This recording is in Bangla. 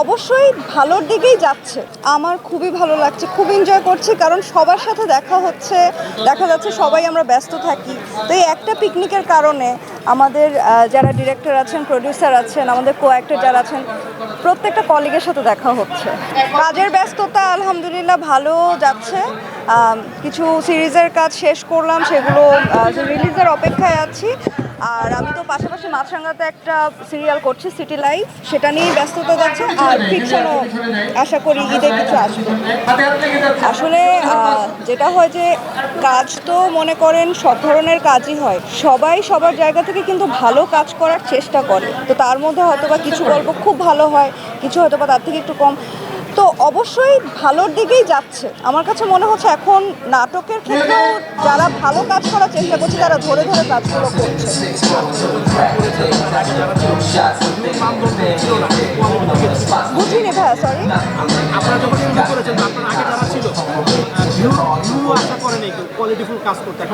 অবশ্যই ভালোর দিকেই যাচ্ছে। আমার খুবই ভালো লাগছে, খুব এনজয় করছি কারণ সবার সাথে দেখা হচ্ছে, দেখা যাচ্ছে সবাই আমরা ব্যস্ত থাকি। তো এই একটা পিকনিকের কারণে আমাদের যারা ডিরেক্টর আছেন প্রডিউসার আছেন, আমাদের কো অ্যাক্টর যারা আছেন, প্রত্যেকটা কলিগের সাথে দেখা হচ্ছে। কাজের ব্যস্ততা আলহামদুলিল্লাহ ভালো যাচ্ছে। কিছু সিরিজের কাজ শেষ করলাম, সেগুলো রিলিজের অপেক্ষায় আছি। আর আমি তো পাশাপাশি মাছরাঙ্গাতে একটা সিরিয়াল করছি সিটি লাইফ সেটা নিয়েই ব্যস্ততা যাচ্ছে, আর ফিকশনও আশা করি ঈদে কিছু আসবে। আসলে যেটা হয় যে কাজ তো মনে করেন সব ধরনের কাজই হয়। সবাই সবার জায়গা থেকে কিন্তু ভালো কাজ করার চেষ্টা করে। তো তার মধ্যে হয়তো বা কিছু গল্প খুব ভালো হয়, কিছু হয়তো বা তার থেকে একটু কম। তো অবশ্যই ভালোর দিকেই যাচ্ছে। আমার কাছে মনে হচ্ছে এখন নাটকের ক্ষেত্রেও যারা ভালো কাজ করার চেষ্টা করছে, তারা ধরে ধরে কাজগুলো করছে। বুঝিনি ভাইয়া সরি আপনারা যখন শুরু করেছেন, আপনার আগে যারা ছিল আশা করেন কোয়ালিটিফুল কাজ করতে।